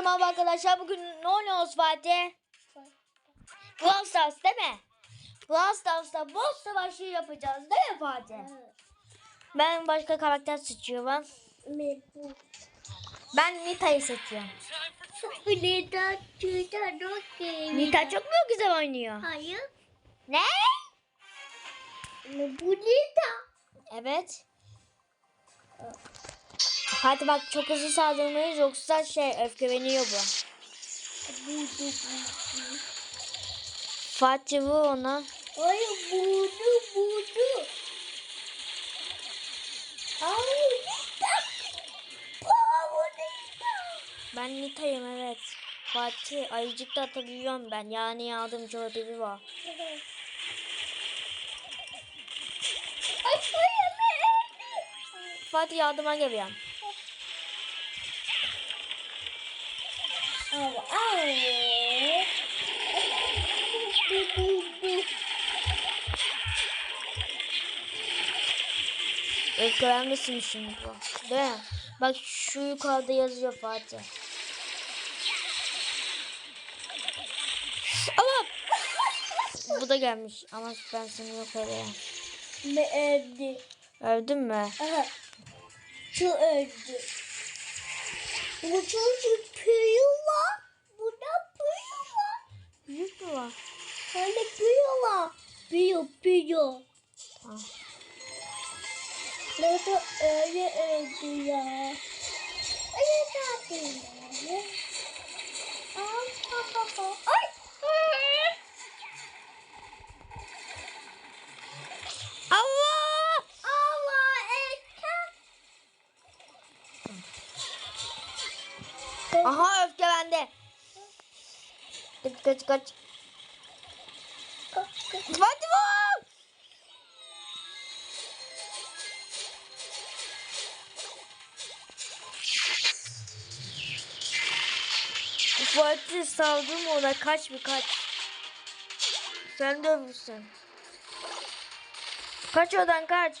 Herkese merhaba arkadaşlar. Bugün ne oynuyoruz Fatih? Brawl Stars değil mi? Brawl Stars'ta boss savaşı yapacağız değil mi Fatih? Ben başka karakter seçiyorum. Ben Nita'yı seçiyorum. Nita Nita. Nita çok mu güzel oynuyor? Hayır. Ne bu Nita? Evet. Fatih bak çok hızlı saldırmayız yoksa şey öfkeleniyor bu. Fatih vur ona. Hayır budu budu. Hayır Nita. Ben Nita'yım evet. Fatih ayıcık da atabiliyorum ben. Yani yardımcı olabilir var. Ay hayır Fatih yardıma geliyorum. Bu bu. Öfkelenmesin şimdi bu. Değil mi? Bak şu yukarıda yazıyor Fatih. Ama bu da gelmiş ama ben seni yok edeyim. Ne evdi? Öldün mü? Aha. Şu öldü. Bu çocuk büyü var. Burada büyü var. Büyük mü var? Hani büyü var. Büyü büyü. Tamam. Nasıl öyle öldü ya? Öyle zaten ya. Ah, ah, ah, Aha öfke bende. Kaç kaç kaç. Fatih vur! Fatih saldım ona kaç bir kaç. Sen de öbürsün. Kaç oradan kaç.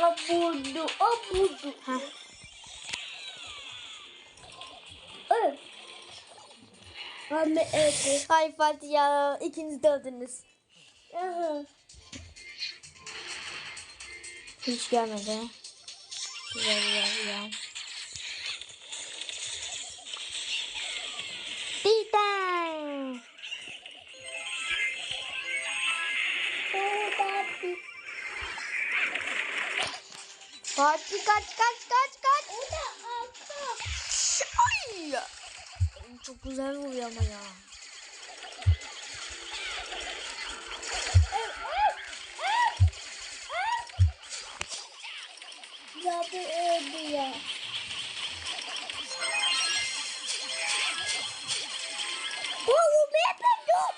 Abudu, abudu. Heh. Anne öldü. Ay Fatih ya ikiniz de öldünüz. Hiç gelmedi. Güzel güzel güzel. Titan. Fatih kaç kaç kaç kaç. O da arka. Ay. Çok güzel vuruyor ama ya. Zaten öldü ya. Oğlum yapıyordum.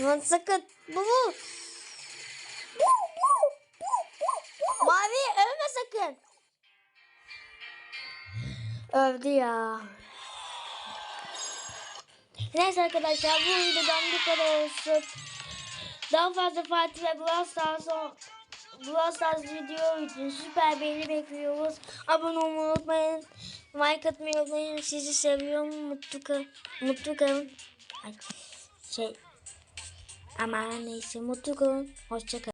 Lan sakın. Bu bu. Bu Övdü ya. Neyse arkadaşlar bu videodan bu kadar olsun. Daha fazla Fatih ve Brawl Stars, video için süper beğeni bekliyoruz. Abone olmayı unutmayın. Like atmayı unutmayın. Sizi seviyorum. Mutlu kalın. Mutlu kalın. Ay, şey. Ama neyse mutlu kalın. Hoşça kalın.